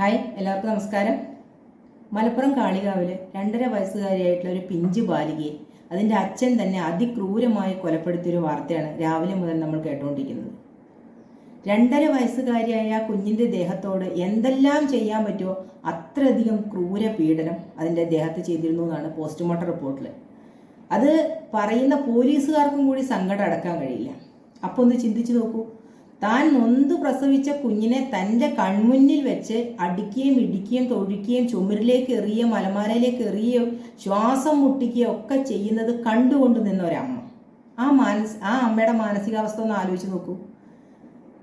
Hi എല്ലാവർക്കും നമസ്കാരം. മലപ്പുറം കാളികാവിൽ രണ്ടര വയസ്സുകാരിയായിട്ടുള്ള ഒരു പിഞ്ചു ബാലികയെ അതിന്റെ അച്ഛൻ തന്നെ അതിക്രൂരമായി കൊലപ്പെടുത്തിയൊരു വാർത്തയാണ് രാവിലെ മുതൽ നമ്മൾ കേട്ടുകൊണ്ടിരിക്കുന്നത് രണ്ടര വയസ്സുകാരിയായ ആ കുഞ്ഞിന്റെ ദേഹത്തോട് എന്തെല്ലാം ചെയ്യാൻ പറ്റുമോ അത്രയധികം ക്രൂര പീഡനം അതിന്റെ ദേഹത്ത് ചെയ്തിരുന്നു എന്നാണ് പോസ്റ്റ്മോർട്ടം റിപ്പോർട്ടിൽ. അത് പറയുന്ന പോലീസുകാർക്കും കൂടി സങ്കടം അടക്കാൻ കഴിയില്ല. അപ്പോൾ ഒന്ന് ചിന്തിച്ചു നോക്കൂ. താൻ നൊന്ത് പ്രസവിച്ച കുഞ്ഞിനെ തന്റെ കൺമുന്നിൽ വെച്ച് അടിക്കുകയും ഇടിക്കുകയും തൊഴിക്കുകയും ചുമരിലേക്ക് എറിയുകയും മലമാലയിലേക്ക് എറിയുകയും ശ്വാസം മുട്ടിക്കുകയും ഒക്കെ ചെയ്യുന്നത് കണ്ടുകൊണ്ട് നിന്ന ഒരമ്മ. ആ മാനസ് ആ അമ്മയുടെ മാനസികാവസ്ഥ ഒന്ന് ആലോചിച്ച് നോക്കൂ.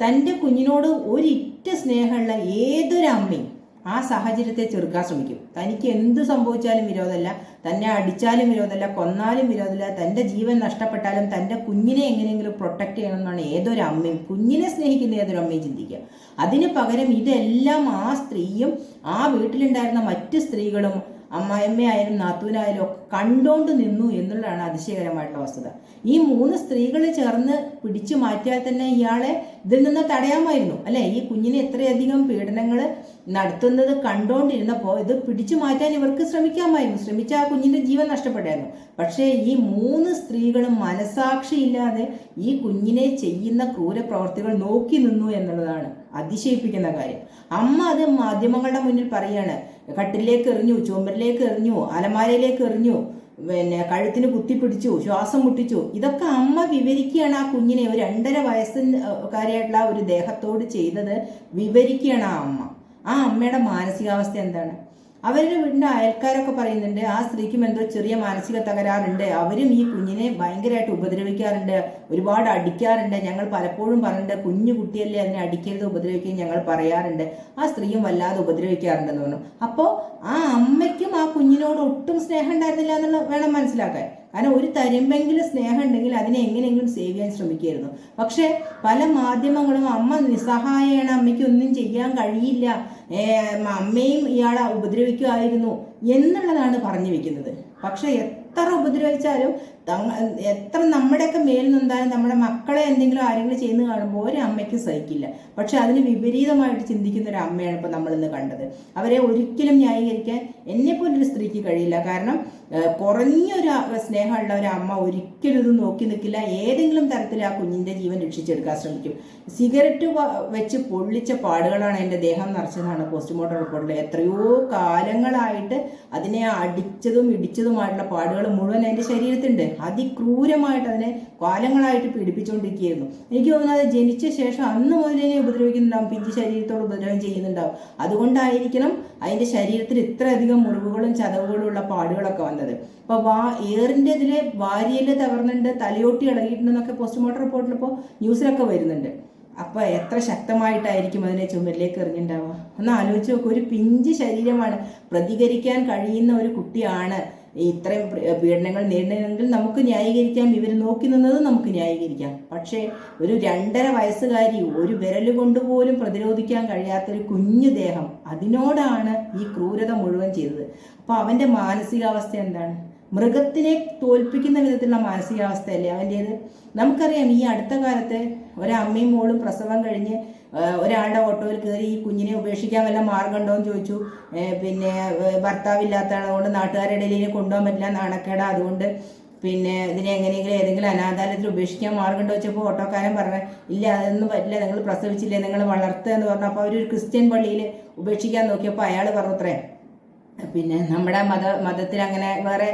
തന്റെ കുഞ്ഞിനോട് ഒരിറ്റ സ്നേഹമുള്ള ഏതൊരു അമ്മയും ആ സാഹചര്യത്തെ ചെറുക്കാൻ ശ്രമിക്കും. തനിക്ക് എന്ത് സംഭവിച്ചാലും വിരോധമല്ല. തന്നെ അടിച്ചാലും വിരോധമല്ല കൊന്നാലും വിരോധമല്ല. തന്റെ ജീവൻ നഷ്ടപ്പെട്ടാലും തന്റെ കുഞ്ഞിനെ എങ്ങനെയെങ്കിലും പ്രൊട്ടക്റ്റ് ചെയ്യണമെന്നാണ് ഏതൊരു അമ്മയും കുഞ്ഞിനെ സ്നേഹിക്കുന്ന ഏതൊരു അമ്മയും ചിന്തിക്കുക. അതിന് പകരം ഇതെല്ലാം ആ സ്ത്രീയും ആ വീട്ടിലുണ്ടായിരുന്ന മറ്റ് സ്ത്രീകളും അമ്മായിമ്മയായാലും നാത്തൂനായാലും ഒക്കെ കണ്ടോണ്ട് നിന്നു എന്നുള്ളതാണ് അതിശയകരമായിട്ടുള്ള വസ്തുത. ഈ മൂന്ന് സ്ത്രീകൾ ചേർന്ന് പിടിച്ചു മാറ്റിയാൽ തന്നെ ഇയാളെ ഇതിൽ നിന്ന് തടയാമായിരുന്നു. അല്ലെ? ഈ കുഞ്ഞിനെ എത്രയധികം പീഡനങ്ങൾ നടത്തുന്നത് കണ്ടോണ്ടിരുന്നപ്പോൾ ഇത് പിടിച്ചു മാറ്റാൻ ഇവർക്ക് ശ്രമിക്കാമായിരുന്നു. ശ്രമിച്ച ആ കുഞ്ഞിന്റെ ജീവൻ നഷ്ടപ്പെട്ടായിരുന്നു. പക്ഷേ ഈ മൂന്ന് സ്ത്രീകളും മനസാക്ഷിയില്ലാതെ ഈ കുഞ്ഞിനെ ചെയ്യുന്ന ക്രൂരപ്രവർത്തികൾ നോക്കി നിന്നു എന്നുള്ളതാണ് അതിശയിപ്പിക്കുന്ന കാര്യം. അമ്മ അത് മാധ്യമങ്ങളുടെ മുന്നിൽ പറയാണ്. കട്ടിലേക്ക് എറിഞ്ഞു ചുമരിലേക്ക് എറിഞ്ഞു അലമാരയിലേക്ക് എറിഞ്ഞു പിന്നെ കഴുത്തിന് കുത്തിപ്പിടിച്ചു ശ്വാസം മുട്ടിച്ചു. ഇതൊക്കെ അമ്മ വിവരിക്കുകയാണ് ആ കുഞ്ഞിനെ. ഒരു രണ്ടര വയസ്സുകാരിയായിട്ടുള്ള ഒരു ദേഹത്തോട് ചെയ്തത് വിവരിക്കുകയാണ് ആ അമ്മ. ആ അമ്മയുടെ മാനസികാവസ്ഥ എന്താണ്? അവരുടെ വീടിന്റെ അയൽക്കാരൊക്കെ പറയുന്നുണ്ട് ആ സ്ത്രീക്കും എന്തോ ചെറിയ മാനസിക തകരാറുണ്ട്. അവരും ഈ കുഞ്ഞിനെ ഭയങ്കരമായിട്ട് ഉപദ്രവിക്കാറുണ്ട് ഒരുപാട് അടിക്കാറുണ്ട്. ഞങ്ങൾ പലപ്പോഴും പറഞ്ഞിട്ടുണ്ട് കുഞ്ഞു കുട്ടിയല്ലേ അതിനെ അടിക്കരുത് ഉപദ്രവിക്കുകയും ഞങ്ങൾ പറയാറുണ്ട്. ആ സ്ത്രീയും വല്ലാതെ ഉപദ്രവിക്കാറുണ്ടെന്ന് പറഞ്ഞു അപ്പോ ആ അമ്മയ്ക്കും ആ കുഞ്ഞിനോട് ഒട്ടും സ്നേഹം ഉണ്ടായിരുന്നില്ല എന്നുള്ള വേണം മനസ്സിലാക്കാൻ. കാരണം ഒരു തരുമ്പെങ്കിലും സ്നേഹം ഉണ്ടെങ്കിൽ അതിനെ എങ്ങനെയെങ്കിലും സേവ് ചെയ്യാൻ ശ്രമിക്കായിരുന്നു പക്ഷേ പല മാധ്യമങ്ങളും അമ്മ നിസ്സഹായാണ് അമ്മയ്ക്ക് ഒന്നും ചെയ്യാൻ കഴിയില്ല അമ്മയും ഇയാളെ ഉപദ്രവിക്കുമായിരുന്നു എന്നുള്ളതാണ് പറഞ്ഞു വെക്കുന്നത്. പക്ഷെ എത്ര ഉപദ്രവിച്ചാലും എത്ര നമ്മുടെയൊക്കെ മേലിൽ നിന്നാലും നമ്മുടെ മക്കളെ എന്തെങ്കിലും ആരെങ്കിലും ചെയ്യുന്ന കാണുമ്പോൾ ഒരു അമ്മയ്ക്ക് സഹിക്കില്ല. പക്ഷെ അതിന് വിപരീതമായിട്ട് ചിന്തിക്കുന്ന ഒരു അമ്മയാണ് ഇപ്പൊ നമ്മളിന്ന് കണ്ടത്. അവരെ ഒരിക്കലും ന്യായീകരിക്കാൻ എന്നെ പോലൊരു സ്ത്രീക്ക് കഴിയില്ല. കാരണം കുറഞ്ഞൊരു സ്നേഹമുള്ള ഒരു അമ്മ ഒരിക്കലും ഇത് നോക്കി നിൽക്കില്ല. ഏതെങ്കിലും തരത്തിൽ ആ കുഞ്ഞിന്റെ ജീവൻ രക്ഷിച്ചെടുക്കാൻ ശ്രമിക്കും. സിഗരറ്റ് വെച്ച് പൊള്ളിച്ച പാടുകളാണ് എന്റെ ദേഹം നിറച്ചതാണ് പോസ്റ്റ്മോർട്ടം റിപ്പോർട്ടിൽ. എത്രയോ കാലങ്ങളായിട്ട് അതിനെ അടിച്ചതും ഇടിച്ചതുമായിട്ടുള്ള പാടുകൾ മുഴുവൻ എന്റെ ശരീരത്തുണ്ട് അതിക്രൂരമായിട്ട് അതിനെ കാലങ്ങളായിട്ട് പീഡിപ്പിച്ചുകൊണ്ടിരിക്കുകയായിരുന്നു എനിക്ക് തോന്നുന്നത് ജനിച്ച ശേഷം അന്ന് മുതലേ ഉപദ്രവിക്കുന്നുണ്ടാവും. പിഞ്ച് ശരീരത്തോട് ഉപദ്രവം ചെയ്യുന്നുണ്ടാവും. അതുകൊണ്ടായിരിക്കണം അതിന്റെ ശരീരത്തിൽ ഇത്രയധികം മുറിവുകളും ചതവുകളും ഉള്ള പാടുകളൊക്കെ വന്നത്. അപ്പൊ വാ ഏറിന്റെ ഇതിലെ വാരിയൽ തകർന്നുണ്ട് തലയോട്ടി ഇളകിയിട്ടുണ്ടെന്നൊക്കെ പോസ്റ്റ്മോർട്ടം റിപ്പോർട്ടിൽ ഇപ്പോൾ ന്യൂസിലൊക്കെ വരുന്നുണ്ട്. അപ്പൊ എത്ര ശക്തമായിട്ടായിരിക്കും അതിനെ ചുമരിലേക്ക് എറിഞ്ഞിട്ടുണ്ടാവുക ഒന്ന് ആലോചിച്ച് നോക്കുക ഒരു പിഞ്ച് ശരീരമാണ് പ്രതികരിക്കാൻ കഴിയുന്ന ഒരു കുട്ടിയാണ് ഇത്രയും പീഡനങ്ങൾ നേരിടണമെങ്കിൽ നമുക്ക് ന്യായീകരിക്കാം. ഇവർ നോക്കി നിന്നത് നമുക്ക് ന്യായീകരിക്കാം. പക്ഷേ ഒരു രണ്ടര വയസ്സുകാരി ഒരു വിരൽ കൊണ്ടുപോലും പ്രതിരോധിക്കാൻ കഴിയാത്തൊരു കുഞ്ഞു ദേഹം അതിനോടാണ് ഈ ക്രൂരത മുഴുവൻ ചെയ്തത്. അപ്പോൾ അവന്റെ മാനസികാവസ്ഥ എന്താണ്? മൃഗത്തിനെ തോൽപ്പിക്കുന്ന വിധത്തിലുള്ള മാനസികാവസ്ഥയല്ലേ അവന്റേത് നമുക്കറിയാം ഈ അടുത്ത കാലത്ത് ഒരമ്മയും മോളും പ്രസവം കഴിഞ്ഞ് ഒരാളുടെ ഓട്ടോയിൽ കയറി ഈ കുഞ്ഞിനെ ഉപേക്ഷിക്കാൻ വല്ല മാർഗമുണ്ടോ എന്ന് ചോദിച്ചു. പിന്നെ ഭർത്താവ് ഭർത്താവില്ലാത്തതാണ്. അതുകൊണ്ട് നാട്ടുകാരുടെ ഇടയിൽ കൊണ്ടുപോകാൻ പറ്റില്ല നാണക്കേട. അതുകൊണ്ട് പിന്നെ ഇതിനെ എങ്ങനെയെങ്കിലും ഏതെങ്കിലും അനാഥാലയത്തിൽ ഉപേക്ഷിക്കാൻ മാർഗമുണ്ടോ വെച്ചപ്പോൾ ഓട്ടോക്കാരൻ പറഞ്ഞു ഇല്ല അതൊന്നും പറ്റില്ല. നിങ്ങൾ പ്രസവിച്ചില്ലേ? നിങ്ങൾ വളർത്തുക എന്ന് പറഞ്ഞു. അപ്പോൾ അവർ ഒരു ക്രിസ്ത്യൻ പള്ളിയിൽ ഉപേക്ഷിക്കാൻ നോക്കിയപ്പോൾ അയാൾ പറഞ്ഞു പിന്നെ നമ്മുടെ മത മതത്തിൽ അങ്ങനെ വേറെ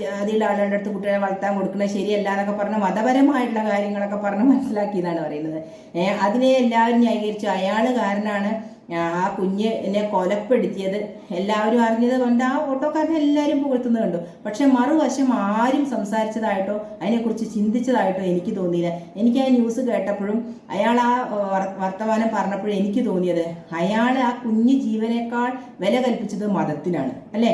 ജാതിയുള്ള ആളുകളുടെ അടുത്ത് കുട്ടികളെ വളർത്താൻ കൊടുക്കുന്നത് ശരിയല്ല എന്നൊക്കെ പറഞ്ഞ് മതപരമായിട്ടുള്ള കാര്യങ്ങളൊക്കെ പറഞ്ഞ് മനസ്സിലാക്കിയതാണ് പറയുന്നത്. അതിനെ എല്ലാവരും ന്യായീകരിച്ചു. അയാൾ കാരനാണ് ആ കുഞ്ഞ് എന്നെ കൊലപ്പെടുത്തിയത് എല്ലാവരും അറിഞ്ഞത് കൊണ്ട് ആ ഓട്ടോക്കാരനെ എല്ലാവരും പുകഴ്ത്തുന്നത് കണ്ടു. പക്ഷെ മറുവശം ആരും സംസാരിച്ചതായിട്ടോ അതിനെക്കുറിച്ച് ചിന്തിച്ചതായിട്ടോ എനിക്ക് തോന്നിയില്ല. എനിക്ക് ആ ന്യൂസ് കേട്ടപ്പോഴും അയാൾ ആ വർത്തമാനം പറഞ്ഞപ്പോഴും എനിക്ക് തോന്നിയത് അയാൾ ആ കുഞ്ഞ് ജീവനേക്കാൾ വില കൽപ്പിച്ചത് മതത്തിനാണ് അല്ലേ?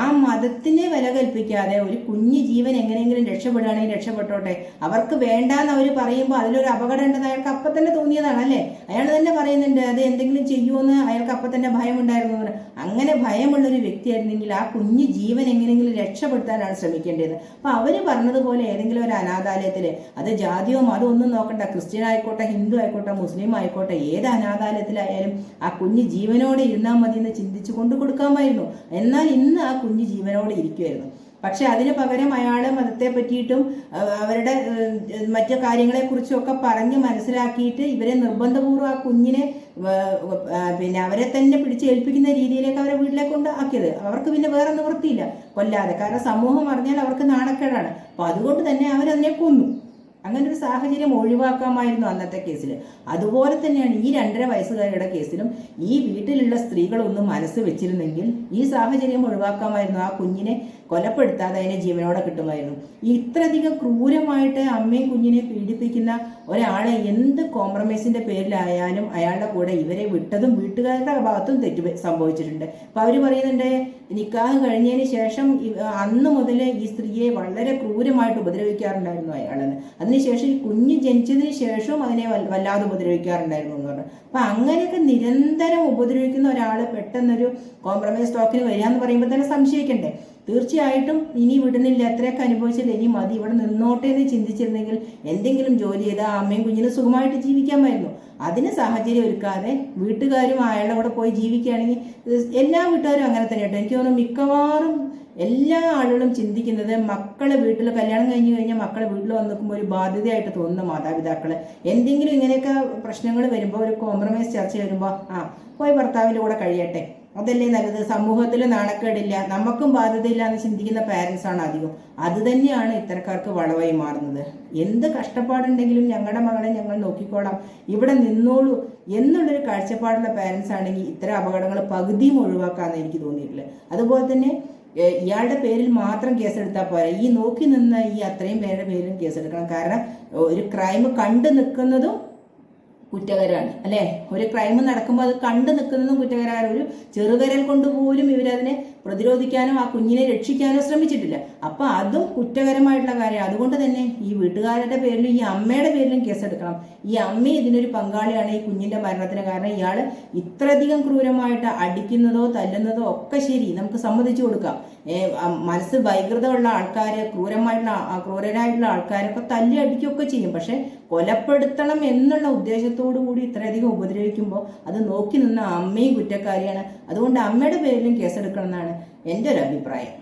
ആ മതത്തിനെ വില കൽപ്പിക്കാതെ ഒരു കുഞ്ഞു ജീവൻ എങ്ങനെയെങ്കിലും രക്ഷപ്പെടുകയാണെങ്കിൽ രക്ഷപ്പെട്ടോട്ടെ. അവർക്ക് വേണ്ടാന്ന് അവർ പറയുമ്പോൾ അതിലൊരു അപകടം ഉണ്ടെന്ന് അയാൾക്ക് അപ്പം തന്നെ തോന്നിയതാണ് അല്ലേ അയാൾ തന്നെ പറയുന്നുണ്ട് അത് എന്തെങ്കിലും ചെയ്യുമെന്ന് അയാൾക്ക് അപ്പം തന്നെ ഭയമുണ്ടായിരുന്നു എന്ന്. അങ്ങനെ ഭയമുള്ള ഒരു വ്യക്തിയായിരുന്നെങ്കിൽ ആ കുഞ്ഞു ജീവൻ എങ്ങനെയെങ്കിലും രക്ഷപ്പെടുത്താനാണ് ശ്രമിക്കേണ്ടത്. അപ്പം അവർ പറഞ്ഞതുപോലെ ഏതെങ്കിലും ഒരു അനാഥാലയത്തിൽ അത് ജാതിയോ മതമോ ഒന്നും നോക്കണ്ട. ക്രിസ്ത്യൻ ആയിക്കോട്ടെ ഹിന്ദു ആയിക്കോട്ടെ മുസ്ലിം ആയിക്കോട്ടെ ഏത് അനാഥാലയത്തിലായാലും ആ കുഞ്ഞ് ജീവനോടെ ഇരുന്നാൽ മതി എന്ന് ചിന്തിച്ചു കൊണ്ട് കൊടുക്കാമായിരുന്നു എന്നാൽ ഇന്ന് ആ കുഞ്ഞ് ജീവനോടെ ഇരിക്കുമായിരുന്നു പക്ഷെ അതിന് പകരം അയാൾ മതത്തെ പറ്റിയിട്ടും അവരുടെ മറ്റു കാര്യങ്ങളെ കുറിച്ചും ഒക്കെ പറഞ്ഞ് മനസ്സിലാക്കിയിട്ട് ഇവരെ നിർബന്ധപൂർവം ആ കുഞ്ഞിനെ പിന്നെ അവരെ തന്നെ പിടിച്ച് ഏൽപ്പിക്കുന്ന രീതിയിലേക്ക് അവരെ വീട്ടിലേക്ക് കൊണ്ട് ആക്കിയത് അവർക്ക് പിന്നെ വേറെ നിവൃത്തിയില്ല കൊല്ലാതെ. കാരണം സമൂഹം അറിഞ്ഞാൽ അവർക്ക് നാണക്കേടാണ്. അപ്പൊ അതുകൊണ്ട് തന്നെ അവരതിനെ കൊന്നു. അങ്ങനെ ഒരു സാഹചര്യം ഒഴിവാക്കാമായിരുന്നു അന്നത്തെ കേസിൽ. അതുപോലെ തന്നെയാണ് ഈ രണ്ടര വയസ്സുകാരുടെ കേസിലും ഈ വീട്ടിലുള്ള സ്ത്രീകളൊന്നും മനസ്സ് വെച്ചിരുന്നെങ്കിൽ ഈ സാഹചര്യം ഒഴിവാക്കാമായിരുന്നു. ആ കുഞ്ഞിനെ കൊലപ്പെടുത്താതെ അതിനെ ജീവനോടെ കിട്ടുമായിരുന്നു. ഇത്രയധികം ക്രൂരമായിട്ട് അമ്മയും കുഞ്ഞിനെ പീഡിപ്പിക്കുന്ന ഒരാളെ എന്ത് കോംപ്രമൈസിന്റെ പേരിലായാലും അയാളുടെ കൂടെ ഇവരെ വിട്ടതും വീട്ടുകാരുടെ ഭാഗത്തും തെറ്റ് സംഭവിച്ചിട്ടുണ്ട്. അപ്പൊ അവർ പറയുന്നുണ്ട് നിക്കാഹ് കഴിഞ്ഞതിന് ശേഷം അന്ന് മുതൽ ഈ സ്ത്രീയെ വളരെ ക്രൂരമായിട്ട് ഉപദ്രവിക്കാറുണ്ടായിരുന്നു അയാളെന്ന്. അതിനുശേഷം ഈ കുഞ്ഞ് ജനിച്ചതിന് ശേഷവും അതിനെ വല്ലാതെ ഉപദ്രവിക്കാറുണ്ടായിരുന്നു എന്ന് പറഞ്ഞു. അപ്പൊ അങ്ങനെയൊക്കെ നിരന്തരം ഉപദ്രവിക്കുന്ന ഒരാൾ പെട്ടെന്നൊരു കോംപ്രമൈസ് സ്റ്റോക്കിന് വരിക എന്ന് പറയുമ്പോൾ തന്നെ സംശയിക്കണ്ടേ? തീർച്ചയായിട്ടും ഇനി വിടുന്നില്ല. എത്രയൊക്കെ അനുഭവിച്ചില്ല ഇനി മതി. ഇവിടെ നിന്നോട്ടെ എന്ന് ചിന്തിച്ചിരുന്നെങ്കിൽ എന്തെങ്കിലും ജോലി ചെയ്താൽ അമ്മയും കുഞ്ഞിനും സുഖമായിട്ട് ജീവിക്കാമായിരുന്നു. അതിന് സാഹചര്യം ഒരുക്കാതെ വീട്ടുകാരും അയാളുടെ കൂടെ പോയി ജീവിക്കുകയാണെങ്കിൽ എല്ലാ വീട്ടുകാരും അങ്ങനെ തന്നെ കേട്ടോ എനിക്ക് തോന്നുന്നു മിക്കവാറും എല്ലാ ആളുകളും ചിന്തിക്കുന്നത് മക്കളെ വീട്ടിൽ കല്യാണം കഴിഞ്ഞ് കഴിഞ്ഞാൽ മക്കളെ വീട്ടിൽ വന്ന് നിൽക്കുമ്പോൾ ഒരു ബാധ്യതയായിട്ട് തോന്നുന്ന മാതാപിതാക്കൾ. എന്തെങ്കിലും ഇങ്ങനെയൊക്കെ പ്രശ്നങ്ങൾ വരുമ്പോൾ ഒരു കോംപ്രമൈസ് ചർച്ച വരുമ്പോൾ ആ പോയി ഭർത്താവിന്റെ കൂടെ കഴിയട്ടെ. അതല്ലേ നല്ലത്? സമൂഹത്തിൽ നാണക്കേടില്ല. നമുക്കും ബാധ്യതയില്ല എന്ന് ചിന്തിക്കുന്ന പാരൻസ് ആണ് അധികം. അത് തന്നെയാണ് ഇത്തരക്കാർക്ക് വളവായി മാറുന്നത്. എന്ത് കഷ്ടപ്പാടുണ്ടെങ്കിലും ഞങ്ങളുടെ മകളെ ഞങ്ങൾ നോക്കിക്കോളാം. ഇവിടെ നിന്നോളൂ എന്നുള്ളൊരു കാഴ്ചപ്പാടുള്ള പാരൻസ് ആണെങ്കിൽ ഇത്തരം അപകടങ്ങൾ പകുതിയും ഒഴിവാക്കാമെന്ന് എനിക്ക് തോന്നിയിട്ടില്ല. അതുപോലെ തന്നെ ഇയാളുടെ പേരിൽ മാത്രം കേസെടുത്താൽ പോരാ. ഈ നോക്കി നിന്ന ഈ അത്രയും പേരുടെ പേരിലും കേസെടുക്കണം. കാരണം ഒരു ക്രൈം കണ്ടു നിൽക്കുന്നതും കുറ്റകരമാണ് അല്ലേ? ഒരു ക്രൈം നടക്കുമ്പോൾ അത് കണ്ടു നിൽക്കുന്നതും കുറ്റകരമാണ് ഒരു ചെറുകരൽ കൊണ്ട് പോലും ഇവരതിനെ പ്രതിരോധിക്കാനോ ആ കുഞ്ഞിനെ രക്ഷിക്കാനോ ശ്രമിച്ചിട്ടില്ല. അപ്പൊ അതും കുറ്റകരമായിട്ടുള്ള കാര്യമാണ്. അതുകൊണ്ട് തന്നെ ഈ വീട്ടുകാരുടെ പേരിലും ഈ അമ്മയുടെ പേരിലും കേസെടുക്കണം. ഈ അമ്മ ഇതിനൊരു പങ്കാളിയാണ് ഈ കുഞ്ഞിന്റെ മരണത്തിന് കാരണം. ഇയാൾ ഇത്രയധികം ക്രൂരമായിട്ട് അടിക്കുന്നതോ തല്ലുന്നതോ ഒക്കെ ശരി നമുക്ക് സമ്മതിച്ചു കൊടുക്കാം. മനസ്സ് വൈകൃതമുള്ള ആൾക്കാർ ക്രൂരമായിട്ടുള്ള ക്രൂരരായിട്ടുള്ള ആൾക്കാരൊക്കെ തല്ലി അടിക്കുകയൊക്കെ ചെയ്യും. പക്ഷെ കൊലപ്പെടുത്തണം എന്നുള്ള ഉദ്ദേശത്തോടു കൂടി ഇത്രയധികം ഉപദ്രവിക്കുമ്പോൾ അത് നോക്കി നിന്ന അമ്മയും കുറ്റക്കാരിയാണ്. അതുകൊണ്ട് അമ്മയുടെ പേരിലും കേസെടുക്കണം എന്നാണ് എന്റെ ഒരു അഭിപ്രായം.